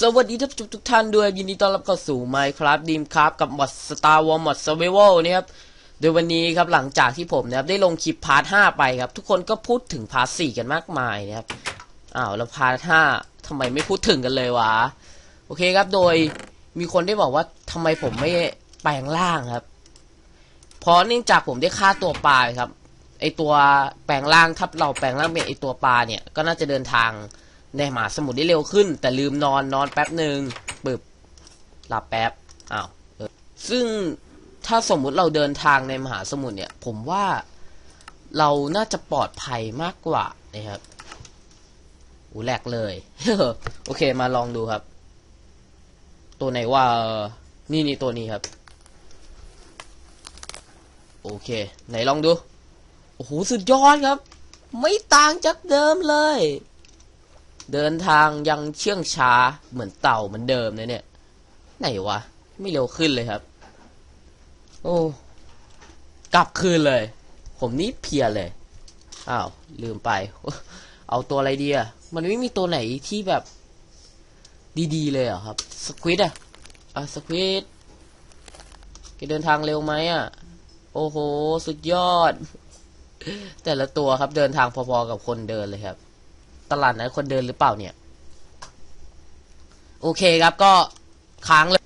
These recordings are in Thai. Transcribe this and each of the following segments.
สวัสดีท่านผู้ชมทุกท่านด้วยยินดีต้อนรับเข้าสู่ Minecraft Dreamcraft กับมอด Star Wars มอด Survival นะครับโดยวันนี้ครับหลังจากที่ผมนะครับได้ลงคลิปพาร์ท 5 ไปครับ ทุกคนก็พูดถึงพาร์ท 4 กันมากมายนะครับอ้าวแล้วพาร์ท 5ทำไมไม่พูดถึงกันเลยวะโอเคครับโดยมีคนได้บอกว่าทำไมผมไม่แปลงร่างครับเพราะเนื่องจากผมได้ฆ่าตัวปลาครับไอตัวแปลงร่างถ้าเราแปลงร่างเป็นไอตัวปลาเนี่ยก็น่าจะเดินทาง ในมหาสมุทรได้เร็วขึ้น แต่ลืมนอนนอนแป๊บหนึ่งปึบหลับแป๊บอ้าวซึ่งถ้าสมมุติเราเดินทางในมหาสมุทรเนี่ย ผมว่าเราน่าจะปลอดภัยมากกว่านะครับอูแหลกเลย โอเคมาลองดูครับ ตัวไหนว่า นี่นี่ตัวนี้ครับ โอเค ไหนลองดู โอ้โห สุดยอดครับ ไม่ต่างจากเดิมเลย เดินทางยังเชื่องช้าเหมือนเต่าเหมือนเดิมเลยเนี่ย ไหนวะ ไม่เร็วขึ้นเลยครับ โอ้กลับคืนเลย ผมนี่เพียเลยอ้าวลืมไป เอาตัวอะไรดีอะมันไม่มีตัวไหนที่แบบดีๆเลยเหรอครับสควิดอะอะสควิดแกเดินทางเร็วไหมอะโอ้โห สุดยอด แต่ละตัวครับเดินทางพอๆกับคนเดินเลยครับ ตลาดนั้นคนเดินหรือเปล่าเนี่ย โอเคครับก็ค้างเลย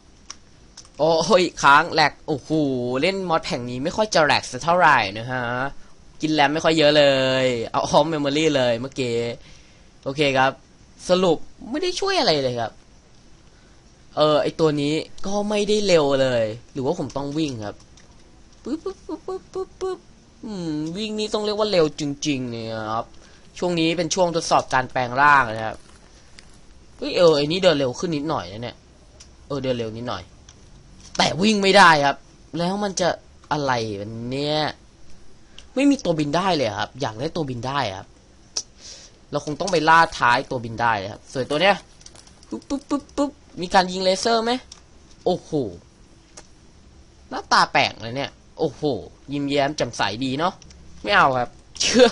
โอ้ยค้างแหลกโอ้โหเล่นมอดแห่งนี้ไม่ค่อยจะแหลกสักเท่าไหร่นะฮะ กินแรมไม่ค่อยเยอะเลย เอาออมเมมโมรี่เลยเมื่อกี้ โอเคครับ สรุปไม่ได้ช่วยอะไรเลยครับ เออไอตัวนี้ก็ไม่ได้เร็วเลย หรือว่าผมต้องวิ่งครับปึ๊บปึ๊บปึ๊บปึ๊บปึ๊บปึ๊บวิ่งนี่ต้องเรียกว่าเร็วจริงๆเนี่ยครับ ช่วงนี้เป็นช่วงทดสอบการแปลงร่างนะครับเฮ้ยเออไอ้นี่เดินเร็วขึ้นนิดหน่อยนะเนี่ยเออเดินเร็วนิดหน่อย แต่วิ่งไม่ได้ครับ แล้วมันจะอะไรเนี้ยไม่มีตัวบินได้เลยครับ อยากได้ตัวบินได้ครับเราคงต้องไปล่าท้ายตัวบินได้เลยครับส่วนตัวเนี้ยปุ๊บปุ๊บปุ๊บปุ๊บมีการยิงเลเซอร์ไหมโอ้โหหน้าตาแปลกเลยเนี่ย โอ้โห ยิ้มแย้มแจ่มใสดีเนาะไม่เอาครับ เชื่อ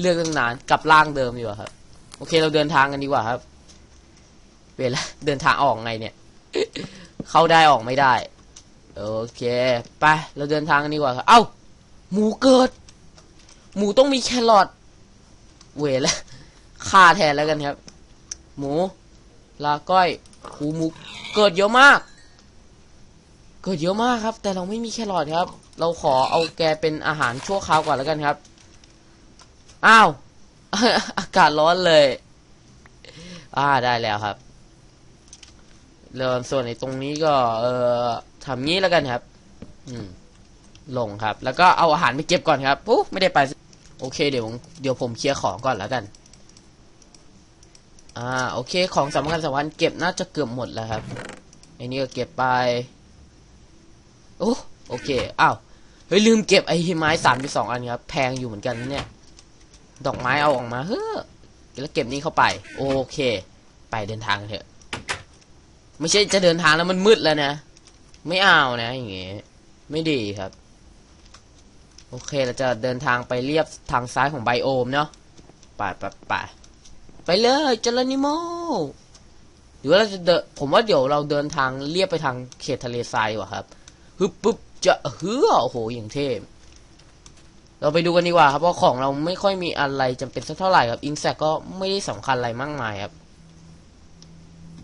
เลือกตั้งนานกลับร่างเดิมดีกว่าครับ โอเคเราเดินทางกันดีกว่าครับ เวลาเดินทางออกไงเนี่ย เข้าได้ออกไม่ได้ โอเค ไป เราเดินทางกันดีกว่าครับ เอ้า หมูเกิด หมูต้องมีแครอทเวละฆ่าแทนแล้วกันครับ หมู ลาก้อยหูหมูเกิดเยอะมาก เกิดเยอะมากครับ แต่เราไม่มีแครอทครับ เราขอเอาแกเป็นอาหารชั่วคราวก่อนแล้วกันครับ อ้าว อากาศร้อนเลย อ่าได้แล้วครับเริ่มส่วนในตรงนี้ก็ เออทำงี้แล้วกันครับ อืม ลงครับ แล้วก็เอาอาหารไปเก็บก่อนครับปุ๊บไม่ได้ไป โอเค เดี๋ยวเดี๋ยวผมเคลียร์ของก่อนแล้วกัน อ่า โอเค ของสำคัญสำคัญเก็บน่าจะเกือบหมดแล้วครับไอ้นี่ก็เก็บไป โอ้โอเค อ้าว เฮ้ยลืมเก็บไอ้ไม้สามสองอันครับ แพงอยู่เหมือนกันเนี่ย ดอกไม้เอาออกมาเฮ้อแล้วเก็บนี้เข้าไป โอเค ไปเดินทางกันเถอะ ไม่ใช่จะเดินทางแล้วมันมืดแล้วนะ ไม่เอานะอย่างเงี้ยไม่ดีครับ โอเคเราจะเดินทางไปเรียบทางซ้ายของไบโอมเนาะไปไปไปไปเลยเจริญนิโมหรือว่าเราจะเดินผมว่าเดี๋ยวเราเดินทางเรียบไปทางเขตทะเลทรายว่าครับฮึบปุ๊บจะเฮือโอ้โหอย่างเทพ เราไปดูกันดีกว่าครับเพราะของเราไม่ค่อยมีอะไรจำเป็นสักเท่าไหร่ครับอินแซกก็ไม่ได้สำคัญอะไรมากมายครับ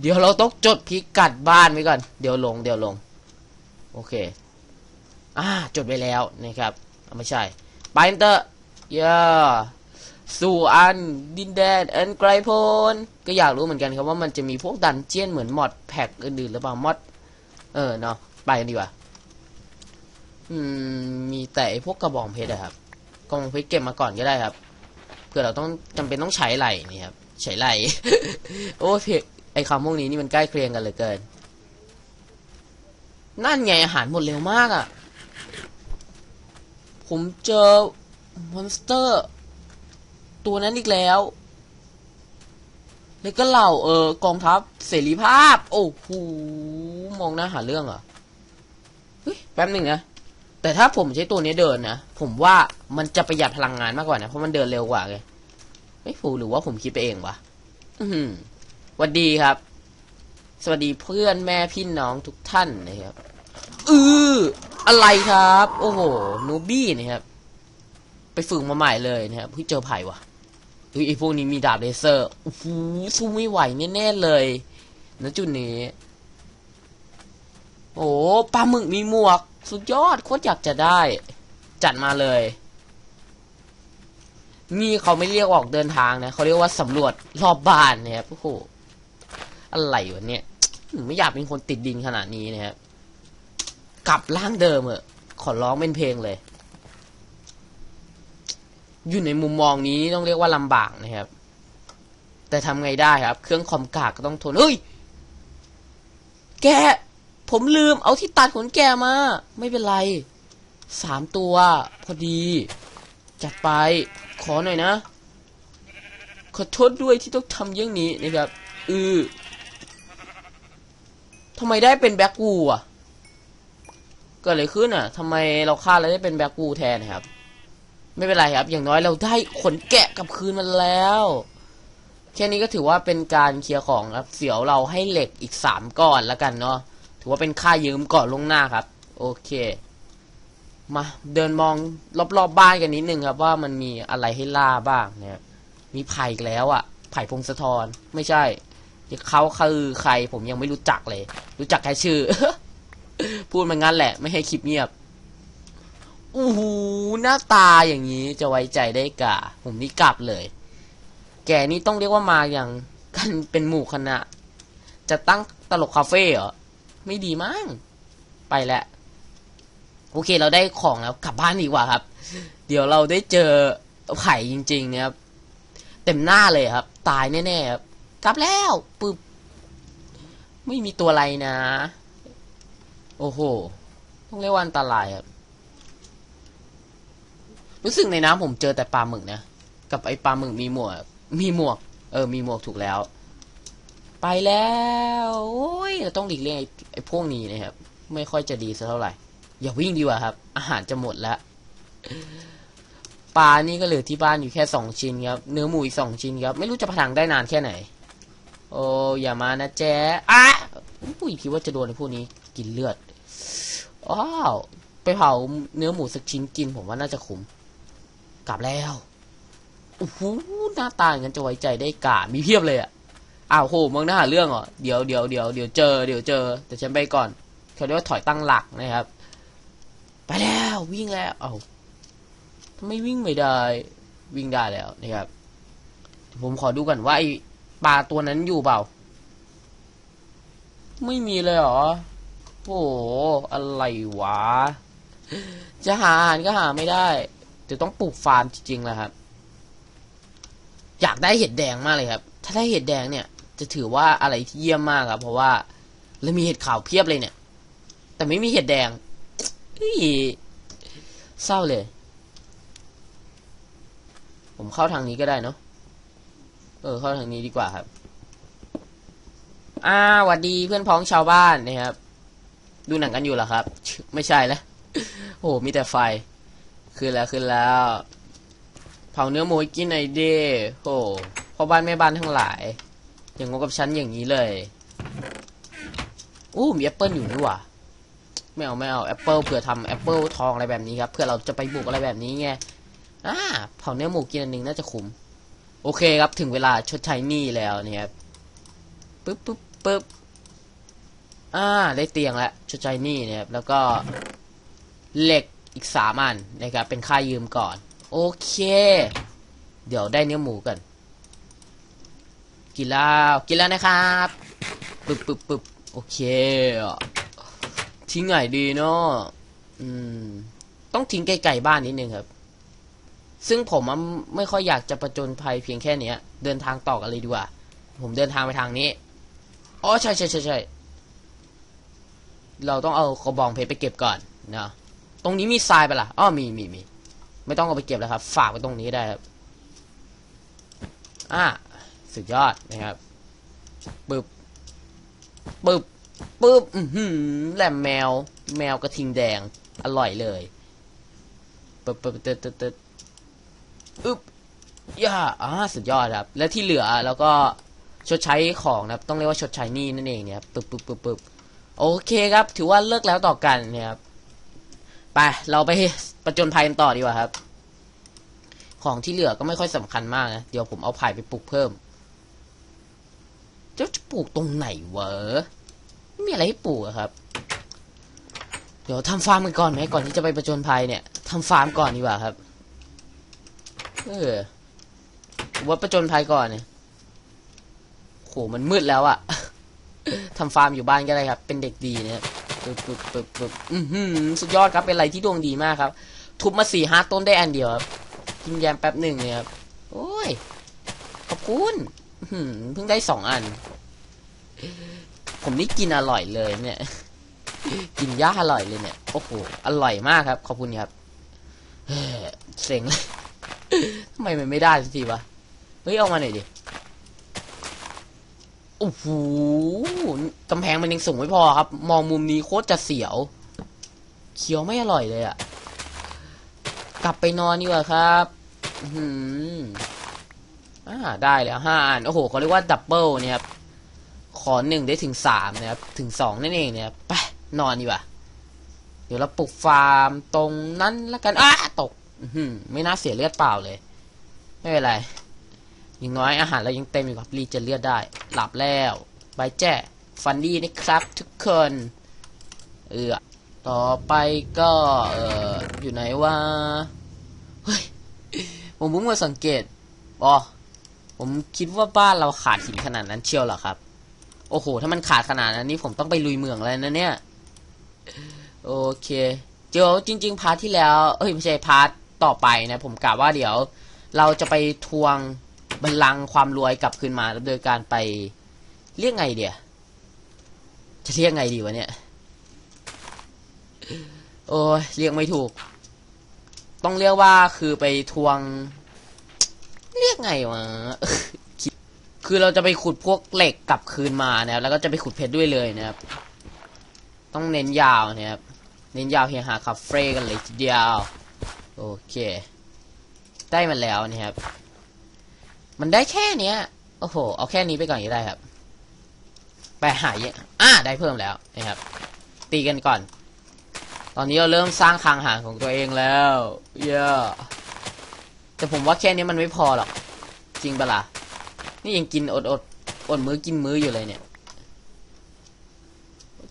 เดี๋ยวเราต้องจดพิกัดบ้านไว้ก่อน เดี๋ยวลง เดี๋ยวลง โอเค อ่าจดไว้แล้วนะครับไม่ใช่ ไปเตอร์ย่าสู่อันดินแดนอันไกลโพ้นก็อยากรู้เหมือนกันครับว่ามันจะมีพวกดันเจียนเหมือนมอดแพ็กอื่นๆหรือเปล่ามอด เออเนาะไปกันดีกว่า อืม มีแต่พวกกระบองเพชรอะครับ กองเพชรเก็บมาก่อนก็ได้ครับเพื่อเราต้องจำเป็นต้องใช้ไหลนี่ครับใช้ไหลโอ้เพไอคำพวกนี้นี่มันใกล้เคียงกันเหลือเกิน นั่นไงอาหารหมดเร็วมากอะ่ะ ผมเจอมอนสเตอร์ ตัวนั้นอีกแล้ว แล้วก็เหล่าเออกองทัพเสรีภาพ โอ้โหมองหน้าหาเรื่องเหรอเฮ้ยแป๊บหนึ่งนะ แต่ถ้าผมใช้ตัวนี้เดินนะ ผมว่ามันจะประหยัดพลังงานมากกว่านะ เพราะมันเดินเร็วกว่าไงไม่ฟูหรือว่าผมคิดไปเองวะอือหือหวัดดีครับ สวัสดีเพื่อนแม่พี่น้องทุกท่านนะครับอืออะไรครับ โอ้โหนูบี้นะครับ ไปฝึกมาใหม่เลยนะครับเพิ่งเจอไผ่ว่ะเฮ้ยไอพวกนี้มีดาบเลเซอร์โอ้โหสู้ไม่ไหวแน่ๆเลยณจุดนี้ โอ้ปลาหมึกมีหมวก สุดยอดโคตรอยากจะได้ จัดมาเลย นี่เขาไม่เรียกออกเดินทางนะเขาเรียกว่าสำรวจรอบบ้านนะครับโอ้โหอะไรวะเนี่ยไม่อยากเป็นคนติดดินขนาดนี้นะครับกลับร่างเดิมเถอะขอร้องเป็นเพลงเลย อยู่ในมุมมองนี้ต้องเรียกว่าลำบากนะครับ แต่ทำไงได้ครับ เครื่องคอมกากก็ต้องทนเฮ้ย แก ผมลืมเอาที่ตัดขนแกมา ไม่เป็นไรสามตัว พอดี จัดไป ขอหน่อยนะ ขอโทษด้วยที่ต้องทำอย่างนี้นะครับ อือทำไมได้เป็นแบ็กวูอะเกิดอะไรขึ้นอะทำไมเราฆ่าแล้วได้เป็นแบ็กวูแทนครับ ไม่เป็นไรครับ อย่างน้อยเราได้ขนแกะกลับคืนมันแล้ว แค่นี้ก็ถือว่าเป็นการเคลียร์ของครับ เสียวเราให้เหล็กอีกสามก้อนแล้วกันเนาะ ถือว่าเป็นค่ายืมก่อนลงหน้าครับ โอเค มาเดินมองรอบๆบบ้านกันนิดนึงครับ ว่ามันมีอะไรให้ล่าบ้างเนี่ย มีไผ่แล้วอะ่ะ ไผ่พงศธรไม่ใช่เขาคือใครผมยังไม่รู้จักเลย รู้จักแค่ชื่อ พูดมางั้นแหละ ไม่ให้คลิปเงียบอู้หูหน้าตาอย่างนี้จะไว้ใจได้กะผมนี่กลับเลย แกนี่ต้องเรียกว่ามาอย่างกันเป็นหมู่คณะ จะตั้งตลกคาเฟ่เหรอ ไม่ดีมั้งไปแล้วโอเคเราได้ของแล้วกลับบ้านดีกว่าครับ เดี๋ยวเราได้เจอไผ่จริงๆนะครับเต็มหน้าเลยครับ ตายแน่ๆครับกลับแล้วปึ๊บไม่มีตัวอะไรนะ โอ้โหต้องเรียกว่าอันตรายครับรู้สึกในน้ำผมเจอแต่ปลาหมึกนะ กับไอปลาหมึกมีหมวก มีหมวก เออ มีหมวกถูกแล้ว ไปแล้วโอ้ยเราต้องหลีกเลี่ยงไอ้ไอพวกนี้นะครับ ไม่ค่อยจะดีสักเท่าไหร่ อย่าวิ่งดีกว่าครับ อาหารจะหมดแล้วปลานี่ก็เหลือที่บ้านอยู่แค่สองชิ้นครับ เนื้อหมูอีกสองชิ้นครับ ไม่รู้จะพังได้นานแค่ไหน โอ้อย่ามานะแจ๊อะอุ้ยคิดว่าจะโดนไอ้พวกนี้กินเลือดอ้าวไปเผาเนื้อหมูสักชิ้นกินผมว่าน่าจะขุม กลับแล้วโอ้โหหน้าตาอย่างนั้นจะไว้ใจได้กามีเพียบเลยอะ อ้าวโหมึงน่าหาเรื่องเหรอเดี๋ยวเดี๋ยวเดี๋ยวเดี๋ยวเจอเดี๋ยวเจอแต่ฉันไปก่อนเขาเรียกว่าถอยตั้งหลักนะครับ ไปแล้ววิ่งแล้วเอาทำไมวิ่งไม่ได้ วิ่งได้แล้วนะครับ ผมขอดูก่อนว่าไอปลาตัวนั้นอยู่เปล่า ไม่มีเลยเหรอโอ้โหอะไรวะ จะหาอาหารก็หาไม่ได้จะต้องปลูกฟาร์มจริงๆแหละครับ อยากได้เห็ดแดงมากเลยครับ ถ้าได้เห็ดแดงเนี่ย จะถือว่าอะไรที่เยี่ยมมากครับ เพราะว่าเรามีเห็ดขาวเพียบเลยเนี่ย แต่ไม่มีเห็ดแดงเศร้าเลย ผมเข้าทางนี้ก็ได้เนาะเออเข้าทางนี้ดีกว่าครับ อ่าหวัดดีเพื่อนพ้องชาวบ้านนะครับ ดูหนังกันอยู่เหรอครับ ไม่ใช่แล้วโอ้โหมีแต่ไฟขึ้นแล้วขึ้นแล้วเผาเนื้อหมูกินหน่อยดิโอ้พ่อบ้านแม่บ้านทั้งหลาย อย่างงงกับฉันอย่างนี้เลยอู้มีแอปเปิลอยู่นี่หว่าไม่เอาไม่เอาแอปเปิลเผื่อทำแอปเปิลทองอะไรแบบนี้ครับเพื่อเราจะไปบุกอะไรแบบนี้ไงอ่าเผาเนื้อหมูกินอันหนึ่งน่าจะคุ้มโอเคครับถึงเวลาชดใช้หนี้แล้วเนี่ยครับปึ๊บปึ๊บปึ๊บอ่าได้เตียงแล้วชดใช้หนี้นะครับแล้วก็เหล็กอีกสามอันนะครับเป็นค่ายืมก่อน โอเค เดี๋ยวได้เนื้อหมูกัน กินแล้วกินแล้วนะครับปึ๊บปึ๊บปึ๊บโอเคทิ้งไหนดีเนาะอืม ต้องทิ้งไกลๆบ้านนิดนึงครับ ซึ่งผมไม่ค่อยอยากจะประจนภัยเพียงแค่เนี้ย เดินทางต่อกันเลยดีกว่า ผมเดินทางไปทางนี้อ๋อใช่ใช่ใช่ใช่เราต้องเอากระบองเพชรไปเก็บก่อนนะตรงนี้มีทรายไปะล่ะอ้อมีมีมีไม่ต้องเอาไปเก็บแล้วครับ ฝากไว้ตรงนี้ได้ครับ อ่า สุดยอดนะครับปึ๊บปึ๊บปึ๊บอือหือแหลมแมว แมวกระทิงแดง อร่อยเลยปึ๊บปึ๊บตึ๊ดตึ๊ดตึ๊ดอึ๊บย่าอ่าสุดยอดครับ แล้วที่เหลือแล้วก็ชดใช้ของนะครับ ต้องเรียกว่าชดใช้นี้นั่นเองเนี่ยปึ๊บปึ๊บปึ๊บปึ๊บโอเคครับ ถือว่าเลิกแล้วต่อกันเนี่ยครับ ไป เราไปประจนภัยกันต่อดีกว่าครับ ของที่เหลือก็ไม่ค่อยสำคัญมากนะ เดี๋ยวผมเอาไผ่ไปปลูกเพิ่ม เจ้าจะปลูกตรงไหนวะไม่มีอะไรให้ปลูกอะครับ เดี๋ยวทำฟาร์มกันก่อนไหมก่อนที่จะไปประจนภัยเนี่ยทำฟาร์มก่อนดีกว่าครับเออว่าประจนภัยก่อนเนี่ยโหมันมืดแล้วอะทำฟาร์มอยู่บ้านก็ได้ครับ เป็นเด็กดีเนี่ยปึ๊บปึ๊บปึ๊บปึ๊บอือหือสุดยอดครับเป็นอะไรที่ดวงดีมากครับ ทุบมาสี่ห้าต้นได้อันเดียวครับกินแยมแป๊บหนึ่งเนี่ยครับโอ้ยขอบคุณ เพิ่งได้สองอัน ผมนี่กินอร่อยเลยเนี่ย กินย่าอร่อยเลยเนี่ย โอ้โห อร่อยมากครับ ขอบคุณครับเฮ้ยเซ็งเลยทำไมมันไม่ได้สักทีวะ เฮ้ย เอามาหน่อยดิ โอ้โหกำแพงมันยังสูงไม่พอครับ มองมุมนี้โคตรจะเสียว เคี้ยวไม่อร่อยเลยอะกลับไปนอนดีกว่าครับ อื อ่าได้แล้วห้าอันโอ้โหเขาเรียกว่าดับเบิลเนี่ยครับขอหนึ่งได้ถึงสามนะครับถึงสองนั่นเองเนี่ยไปนอนดีกว่าเดี๋ยวเราปลุกฟาร์มตรงนั้นแล้วกันอ้าตกอื้อหือไม่น่าเสียเลือดเปล่าเลย ไม่เป็นไรอย่างน้อยอาหารเรายังเต็มอยู่ครับรีจนเลือดได้ หลับแล้วบายแจ้ฟันดี้นะครับ ทุกคนเออต่อไปก็เอออยู่ไหนว่าเฮ้ยผมเพิ่งมาสังเกตอ๋อ ผมคิดว่าบ้านเราขาดหินขนาดนั้นเชียวเหรอครับ โอ้โห ถ้ามันขาดขนาดนั้นนี่ผมต้องไปลุยเมืองแล้วนะเนี่ย โอเคเดี๋ยวจริง ๆ พาร์ทที่แล้ว เอ้ยไม่ใช่พาร์ทต่อไปนะ ผมกะว่าเดี๋ยว เราจะไปทวงบัลลังก์ความรวยกลับคืนมาโดยการไปเรียกไงเดียจะเรียกไงดีวะเนี่ย โอ้ยเรียกไม่ถูก ต้องเรียกว่าคือไปทวง เรียกไงวะ คือเราจะไปขุดพวกเหล็กกลับคืนมานะครับ แล้วก็จะไปขุดเพชรด้วยเลยนะครับ ต้องเน้นยาวนะครับ เน้นยาวเฮียหาคาเฟ่กันเลยทีเดียว โอเค ได้มันแล้วนะครับ มันได้แค่เนี้ย โอ้โห เอาแค่นี้ไปก่อนก็ได้ครับ ไปหายอะอ่าได้เพิ่มแล้วนะครับ ตีกันก่อน ตอนนี้เราเริ่มสร้างคางหางของตัวเองแล้ว เยอะ แต่ผมว่าแค่นี้มันไม่พอหรอก จริงปะล่ะ นี่ยังกินอดอดอดมื้อกินมื้ออยู่เลยเนี่ย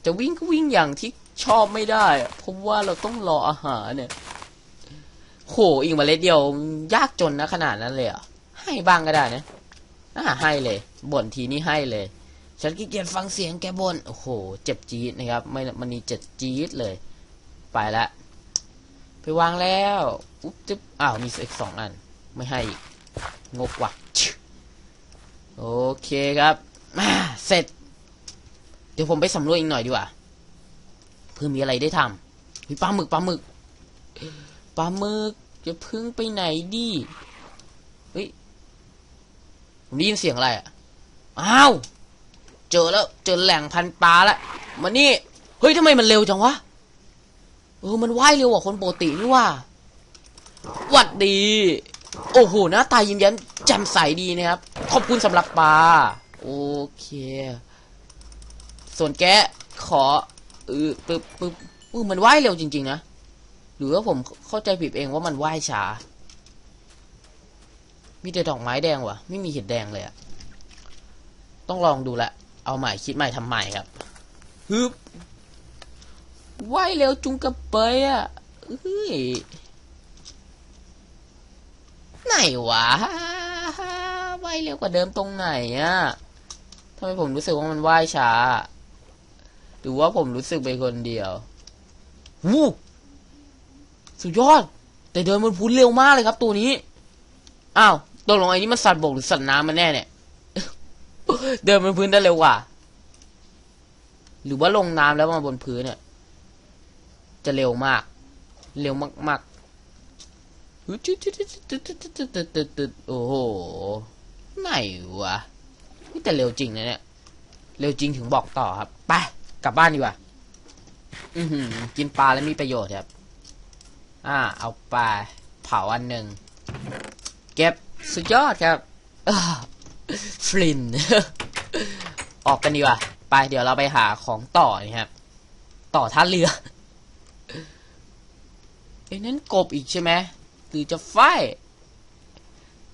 จะวิ่งก็วิ่งอย่างที่ชอบไม่ได้ เพราะว่าเราต้องรออาหารเนี่ย โหอีกเมล็ดเดียวยากจนนะขนาดนั้นเลยอะ ให้บ้างก็ได้นะอ่าให้เลยบ่นทีนี้ให้เลย ฉันขี้เกียจฟังเสียงแกบ่นโอ้โห เจ็บจี๊ดนะครับ ไม่มันนี่เจ็บจี๊ดเลย ไปละ ไปวางแล้วอุ๊บจึ๊บอ้าวมีอีกสองอัน ไม่ให้อีกงกว่ะโอเคครับอ่าเสร็จ เดี๋ยวผมไปสำรวจอีกหน่อยดีกว่าเพื่อมีอะไรได้ทำมีปลาหมึกปลาหมึกปลาหมึกจะพึ่งไปไหนดีเฮ้ยผมได้ยินเสียงอะไรอะอ้าวเจอแล้วเจอแหล่งพันปลาแล้วมานี่เฮ้ยทำไมมันเร็วจังวะ เออมันว่ายเร็วกว่าคนปกตินี่ว่าหวัดดี โอ้โหหน้าตายิ้มแย้มแจ่มใสดีนะครับ ขอบคุณสำหรับปลาโอเค ส่วนแกขอเออปึ๊บปึ๊บเออมันว่ายเร็วจริง ๆ นะ หรือว่าผมเข้าใจผิดเองว่ามันว่ายช้า มีแต่ดอกไม้แดงวะไม่มีเห็ดแดงเลยอะต้องลองดูละ เอาใหม่คิดใหม่ทำใหม่ครับฮึบ ว่ายเร็วจุงกระเปยอะเฮ้ยไหนวะว่ายเร็วกว่าเดิมตรงไหนอะทำไมผมรู้สึกว่ามันว่ายช้า หรือว่าผมรู้สึกไปคนเดียว วู้สุดยอด แต่เดินบนพื้นเร็วมากเลยครับ ตัวนี้ อ้าวตกลงไอ้นี่มันสัตว์บกหรือสัตว์น้ำมันแน่เนี่ย เดินบนพื้นได้เร็วกว่า หรือว่าลงน้ำแล้วมาบนพื้นเนี่ย จะเร็วมาก เร็วมากๆโอ้โหไหนวะนี่แต่เร็วจริงนะเนี่ย เร็วจริงถึงบอกต่อครับ ไป กลับบ้านดีกว่า อือหือ กินปลาแล้วมีประโยชน์ครับ อ่า เอาไปเผาอันหนึ่ง เก็บ สุดยอดครับฟลิน ออกกันดีกว่า ไป เดี๋ยวเราไปหาของต่อนะครับ ต่อท่าเรือ เอ้นั่นกบอีกใช่ไหมหรือจะไฟ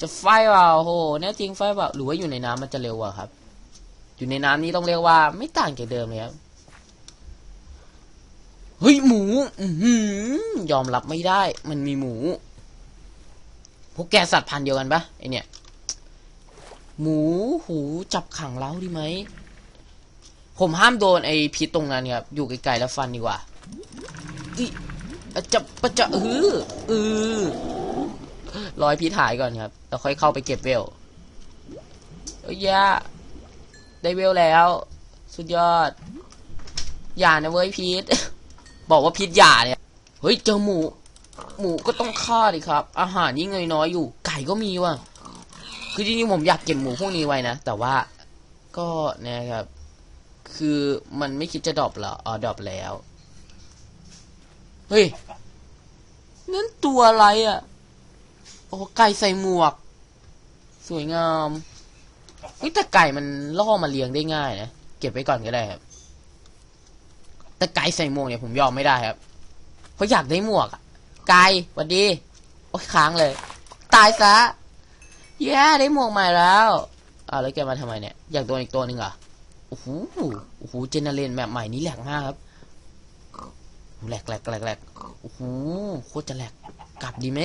จะไฟเปล่าโหแน่จริงไฟเปล่าหรือว่าอยู่ในน้ำมันจะเร็วกว่าครับ อยู่ในน้ำนี่ต้องเรียกว่า ไม่ต่างจากเดิมเลยครับเฮ้ยหมู อือยอมรับไม่ได้ มันมีหมู พวกแกสัตว์พันธุ์เดียวกันปะไอเนี่ย หมูหูจับขังเล้าดีไหม ผมห้ามโดนไอพิษตรงนั้นครับ อยู่ไกลๆแล้วฟันดีกว่าอิอะ จะปะจะเออเออรอยพิษหายก่อนครับ แล้วค่อยเข้าไปเก็บเวลเอ้ยยะได้เวลแล้ว สุดยอด อย่านะเว้ยพีทบอกว่าพิษอย่าเนี่ย เฮ้ย เจอหมู หมูก็ต้องฆ่าดิครับ อาหารยิ่งน้อยๆอยู่ ไก่ก็มีว่ะ คือจริงๆผมอยากเก็บหมูพวกนี้ไว้นะ แต่ว่าก็นะครับ คือมันไม่คิดจะดรอปหรออ๋อดรอปแล้ว เฮ้ย นั่นตัวอะไรอะ โอ้ไก่ใส่หมวก สวยงามเฮ้ยแต่ไก่มันล่อมาเลี้ยงได้ง่ายนะ เก็บไว้ก่อนก็ได้ครับ แต่ไก่ใส่หมวกเนี่ยผมยอมไม่ได้ครับ เพราะอยากได้หมวกอะไก่หวัดดี โอ้ยค้างเลย ตายซะแย่ได้หมวกใหม่แล้วอ่าวแล้วแกมาทำไมเนี่ย อยากโดนอีกตัวหนึ่งเหรอ โอ้โห โอ้โห เจเนเรนแบบใหม่นี้แหลกมากครับ แหลกแหลกแหลกแหลกโอ้โหโคตรจะแหลก กลับดีไหม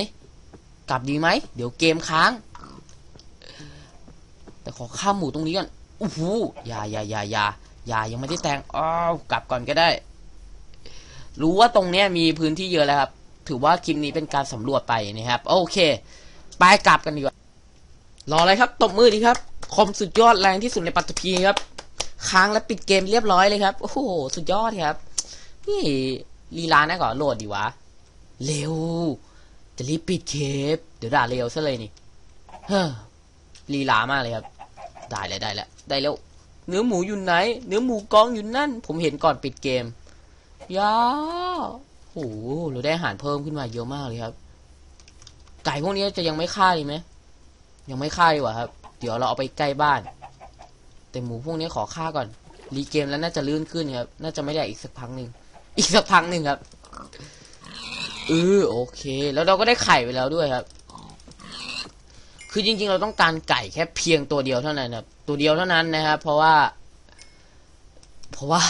กลับดีไหม เดี๋ยวเกมค้าง แต่ขอข้ามหมูตรงนี้ก่อนโอ้โหอย่าอย่าอย่าอย่าอย่ายังไม่ได้แต่งอ้าวกลับก่อนก็ได้ รู้ว่าตรงเนี้ยมีพื้นที่เยอะแล้วครับ ถือว่าคลิปนี้เป็นการสำรวจไปนะครับ โอเค ไปกลับกันดีกว่า รออะไรครับ ตบมือดีครับคอมสุดยอดแรงที่สุดในปัตตภีครับ ค้างและปิดเกมเรียบร้อยเลยครับ โอ้โห สุดยอดครับ นี่ ลีลานะก่อนโหลดดีวะ เร็ว จะรีบปิดเคปเดี๋ยวด่าเร็วซะเลยนี่ เฮ้อลีลามากเลยครับ ได้แล้วได้แล้วได้แล้ว เนื้อหมูอยู่ไหน เนื้อหมูกองอยู่นั่น ผมเห็นก่อนปิดเกมยาโหเราได้อาหารเพิ่มขึ้นมาเยอะมากเลยครับ ไก่พวกนี้จะยังไม่ฆ่าดีไหม ยังไม่ฆ่าดีกว่าครับ เดี๋ยวเราเอาไปใกล้บ้าน แต่หมูพวกนี้ขอฆ่าก่อน รีเกมแล้วน่าจะลื่นขึ้นครับ น่าจะไม่ได้อีกสักพักหนึ่ง อีกสักพักหนึ่งครับเออโอเค แล้วเราก็ได้ไข่ไปแล้วด้วยครับ คือจริง ๆ เราต้องการไก่แค่เพียงตัวเดียวเท่านั้นครับ ตัวเดียวเท่านั้นนะครับ เพราะว่า เพราะว่า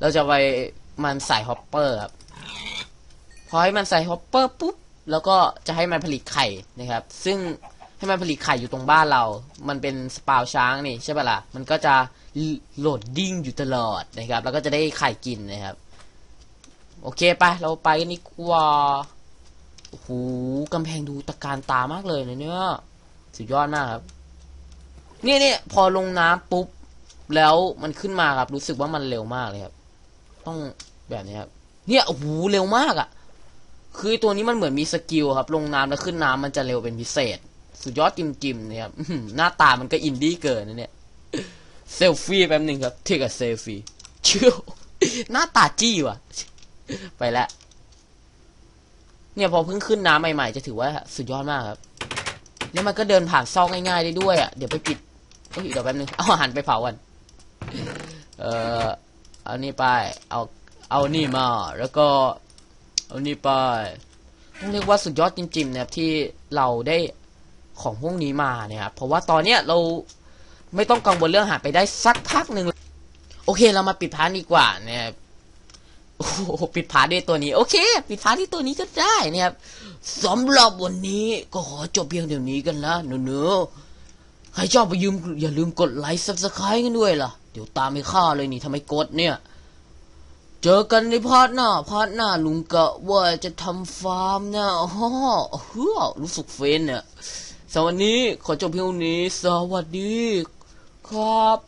เราจะไปมันใส่ฮอปเปอร์ครับพอให้มันใส่ฮอปเปอร์ปุ๊บแล้วก็จะให้มันผลิตไข่นะครับ ซึ่งให้มันผลิตไข่อยู่ตรงบ้านเรา มันเป็นสปาวช้างนี่ใช่ปะละ่ะ มันก็จะโหลดดิ้งอยู่ตลอดนะครับ แล้วก็จะได้ไข่กินนะครับ โอเคไปเราไปกันดีกว่าโอ้โหกำแพงดูตะการตามากเลยนะเนี่ยสุดยอดมากครับเนี่ยเนี่ยพอลงน้ำปุ๊บ แล้วมันขึ้นมาครับ รู้สึกว่ามันเร็วมากเลยครับ ต้องแบบนี้ครับ เนี่ยโอ้โหเร็วมากอะ่ะ คือตัวนี้มันเหมือนมีสกิลครับ ลงน้ำแล้วขึ้นน้ำมันจะเร็วเป็นพิเศษ สุดยอดจิมจิมเนี่ยครับหน้าตามันก็อินดี้เกินนะเนี่ยเซลฟี่แป๊บหนึ่งครับเทียกับเซลฟี่เชี่ยหน้าตาจี้ว่ะ ไปแล้วเนี่ยพอเพิ่งขึ้นน้ำใหม่ ๆ จะถือว่าสุดยอดมากครับ แล้วมันก็เดินผ่านซอกง่ายๆได้ด้วยอะ เดี๋ยวไปปิดเฮ้ยเดี๋ยวแป๊บนึง เอาอาหารไปเผากัน เอ่อ เอานี่ไป เอา เอานี่มา แล้วก็ เอานี่ไป ต้องเรียกว่าสุดยอดจริงๆนะครับที่เราได้ของพวกนี้มาเนี่ยครับ เพราะว่าตอนเนี้ยเราไม่ต้องกังวลเรื่องหาไปได้สักพักหนึ่ง โอเคเรามาปิดพาร์ทดีกว่านะครับ โอ้โหปิดพาด้วยตัวนี้ โอเค ปิดพาที่ตัวนี้ก็ได้นะครับสำหรับวันนี้ก็ขอจบเพียงเดี๋ยวนี้กันนะหนูๆใครชอบไปยืมอย่าลืมกดไลค์ซับสไครต์กันด้วยล่ะ เดี๋ยวตามไม่ค่าเลยนี่ทำไมกดเนี่ย เจอกันในพาร์ทหน้า พาร์ทหน้าลุงกะว่าจะทำฟาร์มนะอ๋อเฮ้อรู้สึกเฟนเนี่ยสำหรับวันนี้ขอจบเพียงเท่านี้ สวัสดี ครับ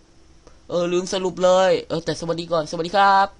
เออลืมสรุปเลย เออแต่สวัสดีก่อน สวัสดีครับ